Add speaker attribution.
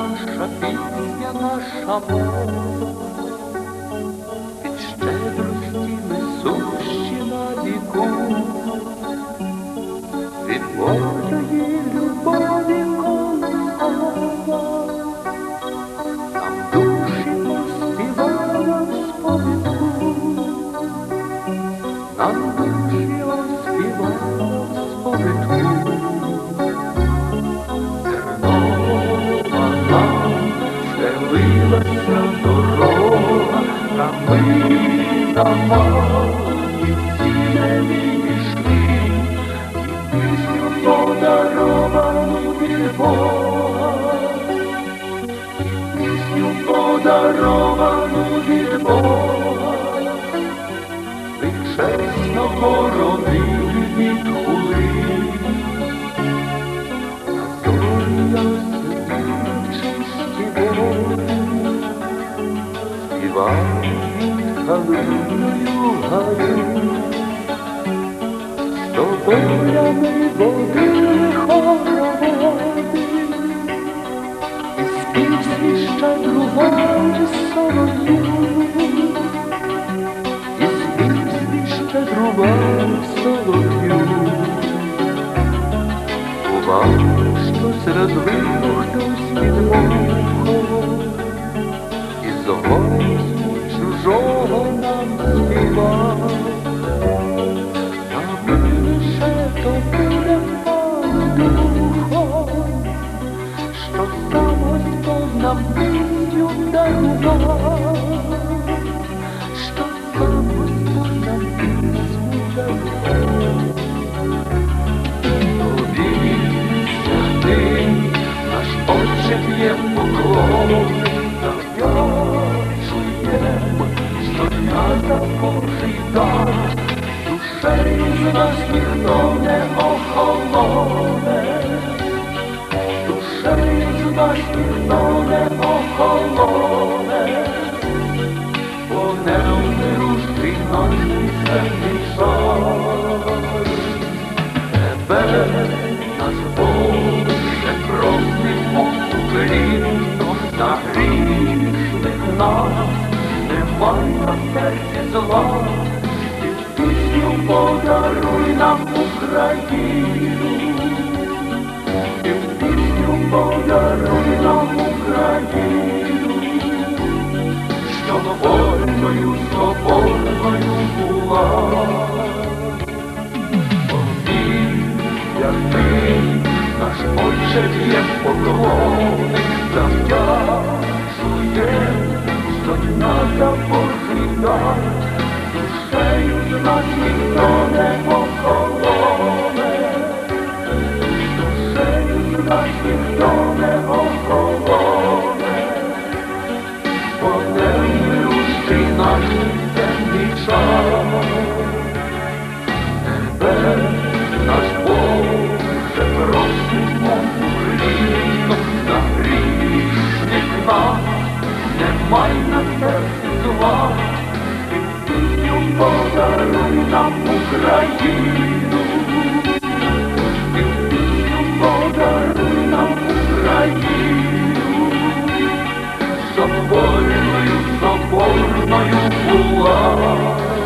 Speaker 1: наша песня, наша мова. На малі цілеві йшли, і пісню подаровану від Бога, і пісню подаровану від Бога, ви чесно боронили від хули. Галиною гаю, з тоболями водили хороводи, і спів свій щедрували солов'ю, і спів свій щедрували солов'ю. Бувало, що серед вину хтось підмовхав, і з голосу чужого нам співав, а ми лише то духом, що сам Господь нам пісню дарував, Дар, душею з нас ніхто не охолоне, душею з нас ніхто не охолоне, бо не вмируший наш святий шар. Тебе, наш Боже, просимо уклінно за грішних нас, немай на серці зла, подаруй нам Україну, і пісню подаруй нам Україну, щоб вольною, свободною була. як ти, наш Отче б'є поклони, завдячує, що нас за Божий дар, душею з нас Даруй нам Україну, подаруй нам Україну, соборною, соборною була.